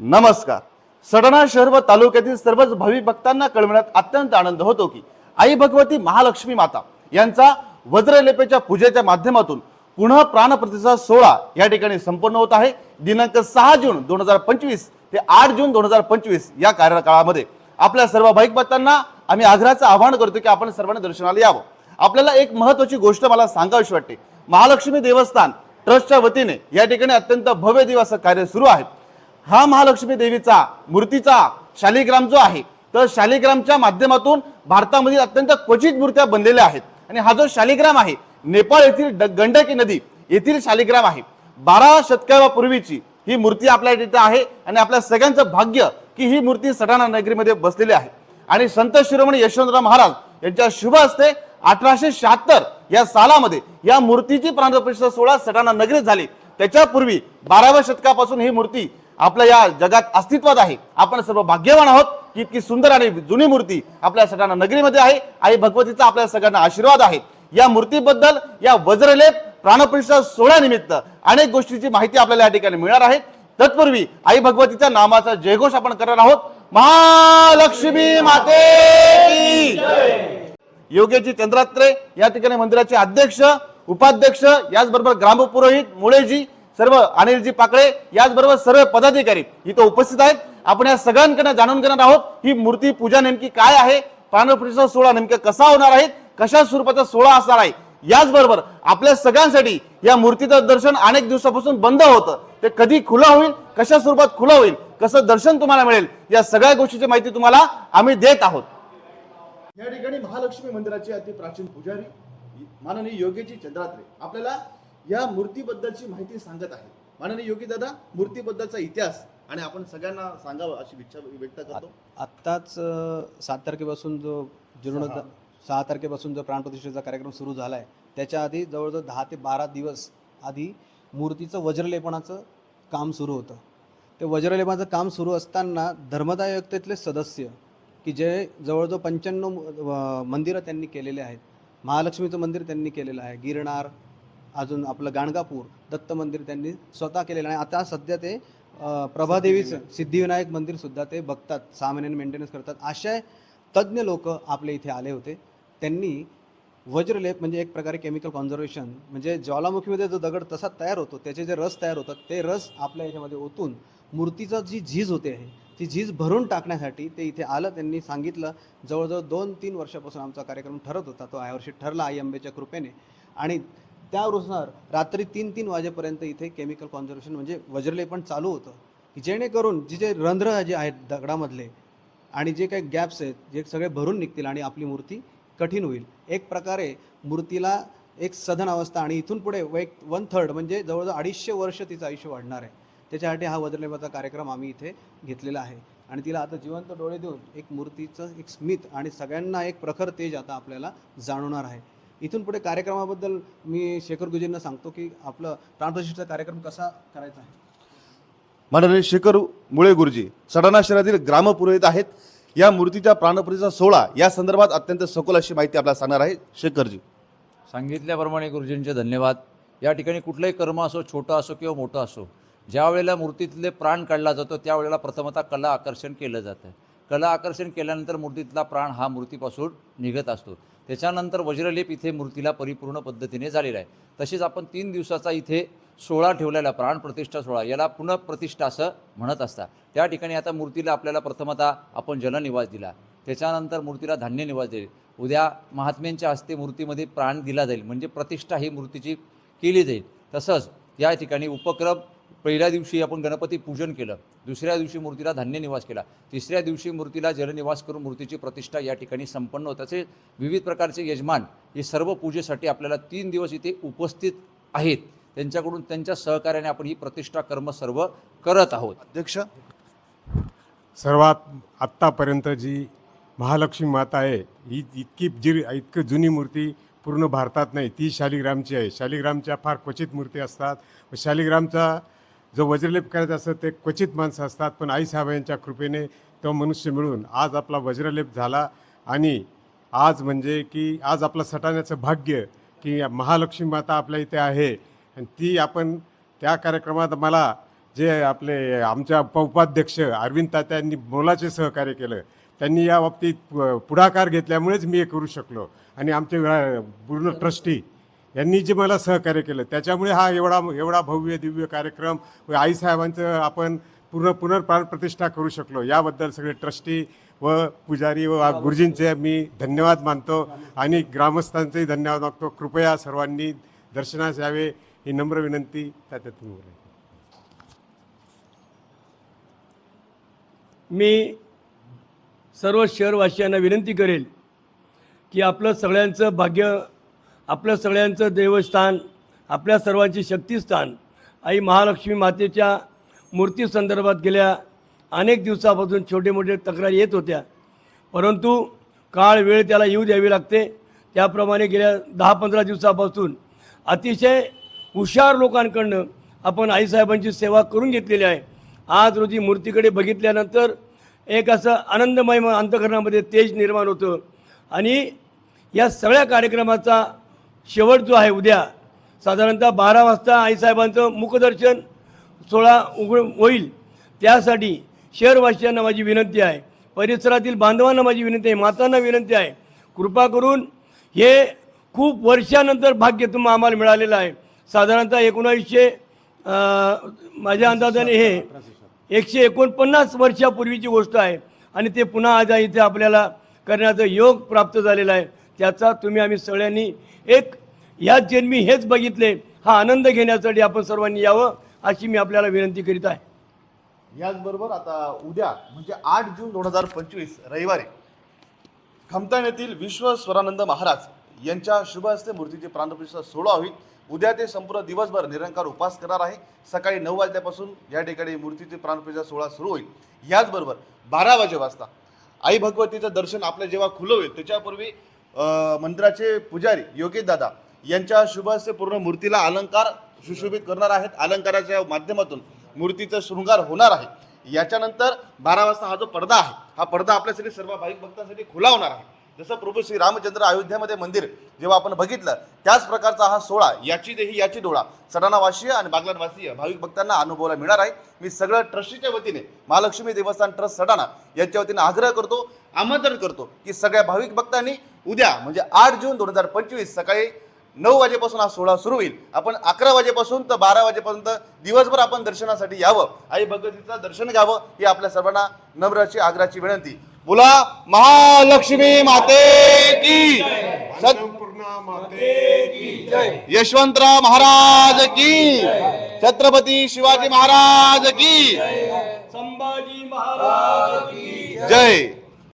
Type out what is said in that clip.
नमस्कार. सडणा शहर व तालुक्यातील सर्वच भाविक भक्तांना कळविण्यात अत्यंत आनंद होतो की आई भगवती महालक्ष्मी माता यांचा वज्रलेपेच्या पूजेच्या माध्यमातून पुन्हा प्राणप्रतिसाद सोहळा या ठिकाणी संपन्न होत आहे. दिनांक सहा जून दोन हजार पंचवीस ते आठ जून दोन हजार पंचवीस या कार्यकाळामध्ये आपल्या सर्व भाईक भक्तांना आम्ही आग्रहाचं आवाहन करतो की आपण सर्वांनी दर्शनाला यावं. आपल्याला एक महत्वाची गोष्ट मला सांगावीशी वाटते. महालक्ष्मी देवस्थान ट्रस्टच्या वतीने या ठिकाणी अत्यंत भव्य दिवस कार्य सुरू आहे. हा महालक्ष्मी देवीचा मूर्तीचा शालिग्राम जो आहे तर शालिग्रामच्या माध्यमातून भारतामध्ये अत्यंत क्वचित मूर्त्या बनलेल्या आहेत. आणि हा जो शालिग्राम आहे नेपाळ येथील ड- गंडकी नदी येथील शालिग्राम आहे. बारा शतकापूर्वीची ही मूर्ती आपल्या तिथे आहे आणि आपल्या सगळ्यांचं भाग्य की ही मूर्ती सटाणा नगरीमध्ये बसलेली आहे. आणि संत शिरोमणी यशवंतराव महाराज यांच्या शुभ असते अठराशे शहात्तर या सालामध्ये या मूर्तीची प्राणप्रतिष्ठा सोहळा सटाणा नगरीत झाली. त्याच्यापूर्वी बाराव्या शतकापासून ही मूर्ती आपल्या या जगात अस्तित्वात आहे. आपण सर्व भाग्यवान आहोत की इतकी सुंदर आणि जुनी मूर्ती आपल्या सगळ्यांना नगरीमध्ये आहे. आई भगवतीचा आपल्या सगळ्यांना आशीर्वाद आहे. या मूर्तीबद्दल या वज्रलेप प्राणप्रतिष्ठा सोहळ्यानिमित्त अनेक गोष्टीची माहिती आपल्याला या ठिकाणी मिळणार आहे. तत्पूर्वी आई भगवतीच्या नामाचा जयघोष आपण करणार आहोत. महालक्ष्मी माते की योग्यजी चंद्रात्रे या ठिकाणी मंदिराचे अध्यक्ष उपाध्यक्ष याचबरोबर ग्रामपुरोहित मुळेजी सर्व अनिलजी पाकळे याचबरोबर सर्व पदाधिकारी इथं उपस्थित आहेत. आपण या सगळ्यांकडनं जाणून घेणार आहोत ही मूर्ती पूजा नेमकी काय आहे प्राणप्रतिष्ठा सोहळा नेमका कसा होणार आहे कशा स्वरूपाचा सोहळा असणार आहे याचबरोबर आपल्या सगळ्यांसाठी या मूर्तीचं दर्शन अनेक दिवसापासून बंद होतं. ते कधी खुलं होईल कशा स्वरूपात खुलं होईल कसं दर्शन तुम्हाला मिळेल या सगळ्या गोष्टीची माहिती तुम्हाला आम्ही देत आहोत. या ठिकाणी महालक्ष्मी मंदिराचे अति प्राचीन पुजारी माननीय योगेची चंद्रात्रे आपल्याला या मूर्तीबद्दलची माहिती सांगत आहे. माननीय योगी दादा मूर्तीबद्दलचा इतिहास आणि आपण सगळ्यांना सांगावं अशी इच्छा व्यक्त करतो. आत्ताच सात तारखेपासून जो जीर्ण सहा. तारखेपासून जो प्राणप्रतिष्ठेचा कार्यक्रम सुरू झाला आहे त्याच्या आधी जवळजवळ दहा ते बारा दिवस आधी मूर्तीचं वज्रलेपनाचं काम सुरू होतं. ते वज्रलेपनाचं काम सुरू असताना धर्मदायकतेतले सदस्य की जे जवळजवळ पंच्याण्णव मंदिरं त्यांनी केलेले आहेत. महालक्ष्मीचं मंदिर त्यांनी केलेलं आहे. गिरनार अजून आपलं गाणगापूर दत्त मंदिर त्यांनी स्वतः केलेलं आहे. आता सध्या ते प्रभादेवीचं सिद्धिविनायक मंदिर सुद्धा ते बघतात सहा महिन्यांनी मेंटेनन्स करतात. अशा तज्ज्ञ लोक आपल्या इथे आले होते. त्यांनी वज्रलेप म्हणजे एक प्रकारे केमिकल कॉन्झर्वेशन म्हणजे ज्वालामुखीमध्ये जो दगड तसा तयार होतो त्याचे जे रस तयार होतात ते रस आपल्या याच्यामध्ये ओतून मूर्तीचं जी झीज होते आहे ती झीज भरून टाकण्यासाठी ते इथे आलं. त्यांनी सांगितलं जवळजवळ दोन तीन वर्षापासून आमचा कार्यक्रम ठरत होता तो यावर्षी ठरला आई अंबेच्या कृपेने. आणि त्यानुसार रात्री तीन तीन वाजेपर्यंत इथे केमिकल कॉन्झर्वेशन म्हणजे वज्रलेपण चालू होतं. की जेणेकरून जे जे रंध्र जे आहेत दगडामधले आणि जे काही गॅप्स आहेत जे सगळे भरून निघतील आणि आपली मूर्ती कठीण होईल. एक प्रकारे मूर्तीला एक सधन अवस्था आणि इथून पुढे एक वन थर्ड म्हणजे जवळजवळ अडीचशे वर्ष तिचं आयुष्य वाढणार आहे. त्याच्यासाठी हा वज्रलेपाचा कार्यक्रम आम्ही इथे घेतलेला आहे. आणि तिला आता जिवंत डोळे देऊन एक मूर्तीचं एक स्मित आणि सगळ्यांना एक प्रखर तेज आता आपल्याला जाणवणार आहे. इथून पुढे कार्यक्रमाबद्दल मी शेखर गुजींना सांगतो की आपलं प्राणप्रतिष्ठेचा कार्यक्रम कसा करायचा आहे. माननीय शेखर मुळे गुरुजी सडाणा शहरातील ग्रामपुरोहित आहेत. या मूर्तीच्या प्राणप्रतिष्ठा सोहळा या संदर्भात अत्यंत सखोल अशी माहिती आपल्याला सांगणार आहे शेखरजी. सांगितल्याप्रमाणे गुरुजींचे धन्यवाद. या ठिकाणी कुठलंही कर्म असो छोटं असो किंवा मोठं असो ज्या वेळेला मूर्तीतले प्राण काढला जातो त्यावेळेला प्रथमतः कला आकर्षण केलं जातं. कला आकर्षण केल्यानंतर मूर्तीतला प्राण हा मूर्तीपासून निघत असतो. त्याच्यानंतर वज्रलेप इथे मूर्तीला परिपूर्ण पद्धतीने झालेला आहे. तसेच आपण तीन दिवसाचा इथे सोहळा ठेवलेला प्राणप्रतिष्ठा सोहळा याला पुनःप्रतिष्ठा असं म्हणत असतात. त्या ठिकाणी आता मूर्तीला आपल्याला प्रथमतः आपण जलनिवास दिला. त्याच्यानंतर मूर्तीला धान्य निवास दिले. उद्या महात्म्यांच्या हस्ते मूर्तीमध्ये प्राण दिला जाईल. म्हणजे प्रतिष्ठा ही मूर्तीची केली जाईल. तसंच या ठिकाणी उपक्रम पहिल्या दिवशी आपण गणपती पूजन केलं दुसऱ्या दिवशी मूर्तीला धान्य निवास केला तिसऱ्या दिवशी मूर्तीला जलनिवास करून मूर्तीची प्रतिष्ठा या ठिकाणी संपन्न होत. असे विविध प्रकारचे यजमान हे सर्व पूजेसाठी आपल्याला तीन दिवस इथे उपस्थित आहेत. त्यांच्याकडून त्यांच्या सहकार्याने आपण ही प्रतिष्ठा कर्म सर्व करत आहोत. अध्यक्ष? सर्वात आत्तापर्यंत जी महालक्ष्मी माता आहे ही इतकी जी इतकी जुनी मूर्ती पूर्ण भारतात नाही ती शालिग्रामची आहे. शालिग्रामच्या फार क्वचित मूर्ती असतात. व शालिग्रामचा जो वज्रलेप करायचा असतं ते क्वचित माणसं असतात पण आई साहेबांच्या कृपेने तो मनुष्य मिळून आज आपला वज्रलेप झाला आणि आज म्हणजे की आज आपलं सटाण्याचं भाग्य की महालक्ष्मी माता आपल्या इथे आहे. आणि ती आपण त्या कार्यक्रमात मला जे आपले आमच्या उपाध्यक्ष अरविंद तात्यांनी मोलाचे सहकार्य केलं त्यांनी या बाबतीत पुढाकार घेतल्यामुळेच मी हे करू शकलो. आणि आमचे पूर्ण ट्रस्टी यांनी जे मला सहकार्य केलं त्याच्यामुळे हा एवढा एवढा भव्य दिव्य कार्यक्रम व आईसाहेबांचं आपण पूर्ण पुनर्प्राण प्रतिष्ठा करू शकलो. याबद्दल सगळे ट्रस्टी व पुजारी व गुरुजींचे मी धन्यवाद मानतो आणि ग्रामस्थांचेही धन्यवाद मागतो. कृपया सर्वांनी दर्शनास यावे ही नम्र विनंती. त्याच्यातून मी सर्व शहरवासियांना विनंती करेल की आपलं सगळ्यांचं भाग्य आपलं सगळ्यांचं देवस्थान आपल्या सर्वांचे शक्तिस्थान आई महालक्ष्मी मातेच्या मूर्तीसंदर्भात गेल्या अनेक दिवसापासून छोटे मोठे तक्रारी येत होत्या. परंतु काळ वेळ त्याला येऊ द्यावी लागते. त्याप्रमाणे गेल्या दहा पंधरा दिवसापासून अतिशय हुशार लोकांकडनं आपण आईसाहेबांची सेवा करून घेतलेली आहे. आज रोजी मूर्तीकडे बघितल्यानंतर एक असं आनंदमय अंतकरणामध्ये तेज निर्माण होतं. आणि या सगळ्या कार्यक्रमाचा शेवट जो आहे उद्या साधारणतः बारा वाजता आईसाहेबांचं मुखदर्शन सोहळा उघड होईल. त्यासाठी शहरवासियांना माझी विनंती आहे परिसरातील बांधवांना माझी विनंती आहे मातांना विनंती आहे कृपा करून हे खूप वर्षानंतर भाग्य तुम्हा आम्हाला मिळालेलं आहे. साधारणतः एकोणावीसशे माझ्या अंदाजाने हे एकशे एकोणपन्नास वर्षापूर्वीची गोष्ट आहे आणि ते पुन्हा आज इथे आपल्याला करण्याचा योग प्राप्त झालेला आहे. त्याचा तुम्ही आम्ही सगळ्यांनी एक याच जन्मी हेच बघितले हा आनंद घेण्यासाठी आपण सर्वांनी यावं अशी मी आपल्याला विनंती करीत आहे. याचबरोबर आता उद्या म्हणजे आठ जून दोन हजार पंचवीस रविवारी खमताण येथील विश्व स्वरानंद महाराज यांच्या शुभ हस्ते मूर्तीची प्राणप्रतिष्ठा सोहळा होईल. उद्या ते संपूर्ण दिवसभर निरंकार उपास करणार आहे. सकाळी नऊ वाजल्यापासून या ठिकाणी मूर्तीची प्राणप्रतिष्ठा सोहळा सुरू होईल. याचबरोबर बारा वाजे वाजता आई भगवतीचं दर्शन आपल्या जेव्हा खुलं होईल त्याच्यापूर्वी मंदिराचे पुजारी योगेश दादा यांच्या शुभ हस्ते पूर्ण मूर्तीला अलंकार सुशोभित करणार आहेत. अलंकाराच्या माध्यमातून मूर्तीचा शृंगार होणार आहे. याच्यानंतर बारा वाजता हा जो पडदा आहे हा पडदा आपल्यासाठी सर्व भाविक भक्तांसाठी खुला होणार आहे. जसं प्रभू श्री रामचंद्र अयोध्यामध्ये मंदिर जेव्हा आपण बघितलं त्याच प्रकारचा हा सोहळा याची देही याची डोळा सडाणावासीय आणि बागलानवासीय भाविक भक्तांना अनुभवायला मिळणार आहे. मी सगळं ट्रस्टीच्या वतीने महालक्ष्मी देवस्थान ट्रस्ट सडाणा यांच्या वतीने आग्रह करतो आमंत्रण करतो की सगळ्या भाविक भक्तांनी उद्या म्हणजे आठ जून दोन हजार पंचवीस सकाळी नऊ वाजेपासून हा सोहळा सुरू होईल. आपण अकरा वाजेपासून तर बारा वाजेपर्यंत दिवसभर आपण दर्शनासाठी यावं. आई भगवतीचं दर्शन घ्यावं ही आपल्या सर्वांना नम्राची आग्रहाची विनंती. बोला महालक्ष्मी माते की यशवंतराव महाराज की छत्रपती शिवाजी महाराज की संभाजी महाराज की जय.